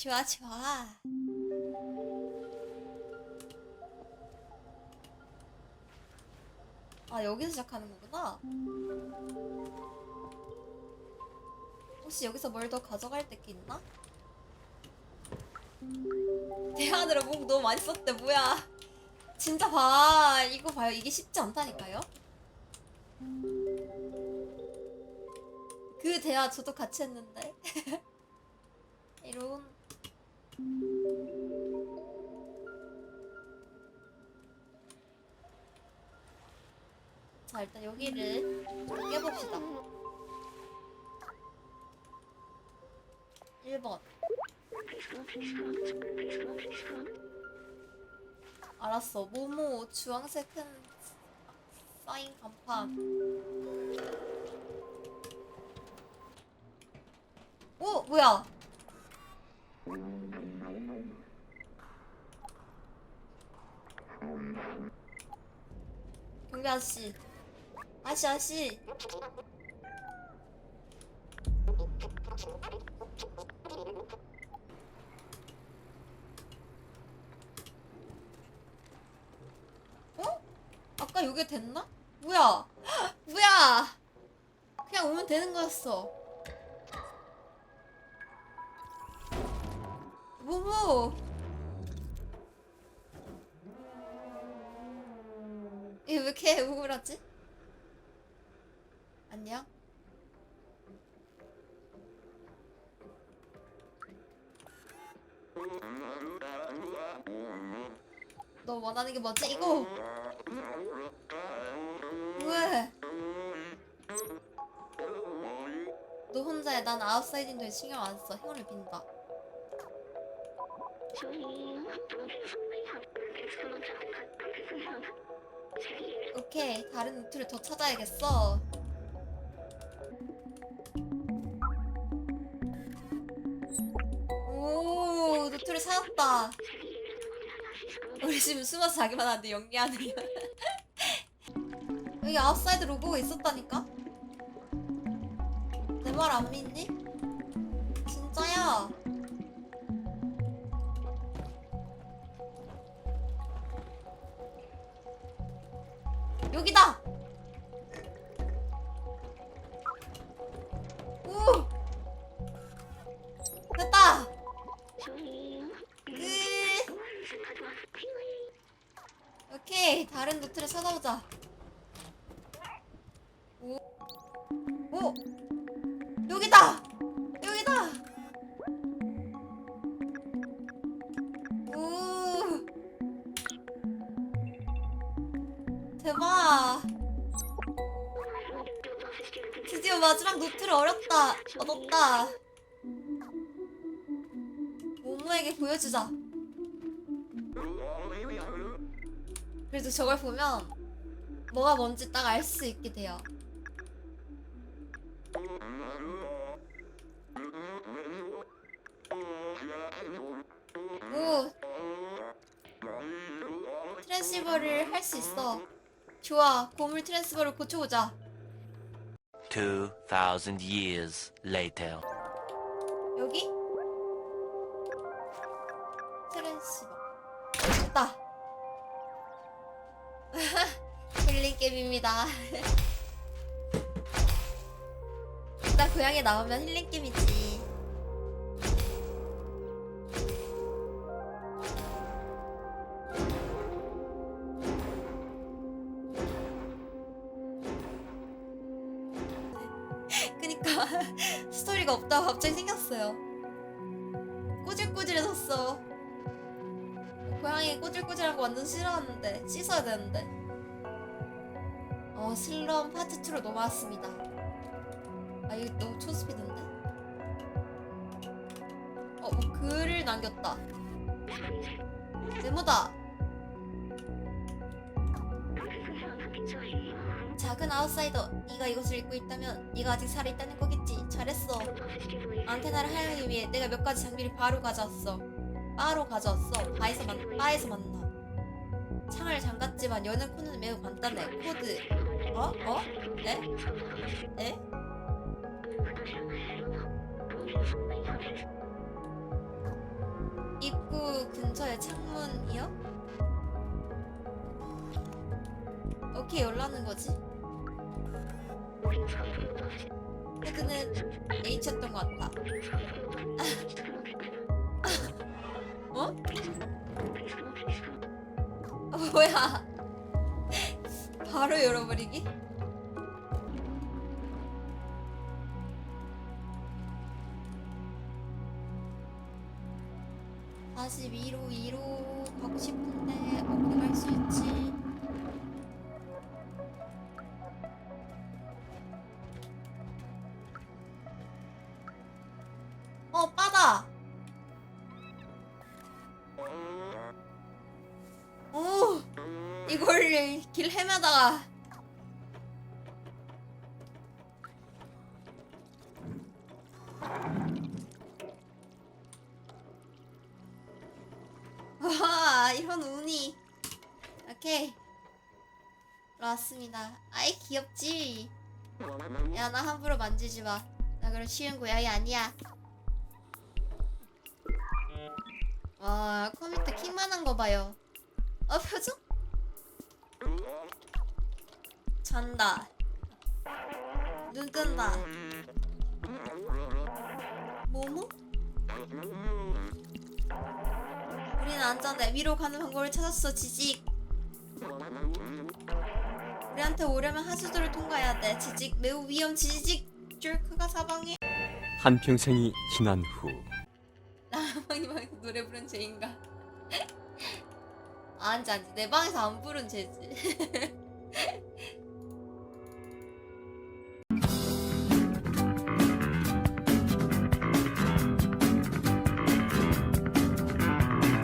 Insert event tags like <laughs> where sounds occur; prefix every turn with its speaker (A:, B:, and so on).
A: 좋아 좋아. 아 여기서 시작하는 거구나. 혹시 여기서 뭘 더 가져갈 게 있나? 대안으로 목 너무 많이 썼대 뭐야. 진짜 봐. 이거 봐요. 이게 쉽지 않다니까요. 그 대화 저도 같이 했는데. <laughs> 이런 자 일단 여기를 좀 깨봅시다. 1번. 알았어. 모모 주황색 큰 사인 간판. 오 뭐야 경비 아저씨. 아저씨 아저씨. 어? 아까 여기 됐나? 뭐야? <gasps> 뭐야? 그냥 오면 되는 거였어. 모모 이게 왜 이렇게 우울하지? 안녕? 너 원하는 게 뭐지? 이거 왜? 너 혼자야 난 아웃사이딩도에 신경 안 써. 힘을 빈다. 오케이 다른 노트를 더 찾아야겠어. 오 노트를 찾았다. 우리 지금 숨어서 자기만 하는데 연기하는 거. <laughs> 여기 아웃사이드 로고가 있었다니까? 내 말 안 믿니? 찾아보자. 오, 오, 여기다, 여기다. 오, 대박. 드디어 마지막 노트를 어렸다, 얻었다. 모모에게 보여주자. 그래도 저걸 보면 뭐가 뭔지 딱 알 수 있게 돼요. 오! 트랜시버를 할 수 있어. 좋아, 고물 트랜스버를 고쳐보자.
B: 2,000 years later.
A: 여기? 트랜시버. 됐다. 힐링 게임입니다. <laughs> 일단 고양이 나오면 힐링 게임이지. <laughs> 그니까 <laughs> 스토리가 없다고 갑자기 생겼어요. 꼬질꼬질해졌어. 고양이 꼬질꼬질한 거 완전 싫어하는데 씻어야 되는데. 어 슬럼 파트 2로 넘어왔습니다. 아 이거 너무 초스피드인데? 어, 뭐 글을 남겼다. 네모다. 작은 아웃사이더, 네가 이것을 읽고 있다면 네가 아직 살아있다는 거겠지. 잘했어. 안테나를 사용하기 위해 내가 몇 가지 장비를 바로 가져왔어. 바로 가져왔어. 바에서 만, 바에서 만나. 창을 잠갔지만 여는 코드는 매우 간단해. 코드. 어? 어? 에? 에? 입구 근처에 창문이요? 오케이 열라는 거지? 근데 H였던 것 같다. <laughs> 어? 어, <laughs> 뭐야? 바로 열어버리기? 다시 위로 위로 가고 싶은데 어떻게 갈 수 있지? 어 빠 이걸 길 헤매다가 와 이런 운이. 오케이. 왔습니다. 아이 귀엽지? 야 나 함부로 만지지 마나 그런 쉬운 고양이 아니야. 와 컴퓨터 킹만한 거 봐요. 어 표정? 잔다. 눈 뜬다. 뭐뭐? 우리는 안전해 위로 가는 방법을 찾았어 지직. 우리한테 오려면 하수도를 통과해야 돼. 지직 매우 위험. 지직 줄크가 사방에.
C: 한 평생이 지난 후.
A: 나방이 방에서 노래 부른 죄인가? 아니지 아니지 내 방에서 안 부른 죄지 <laughs>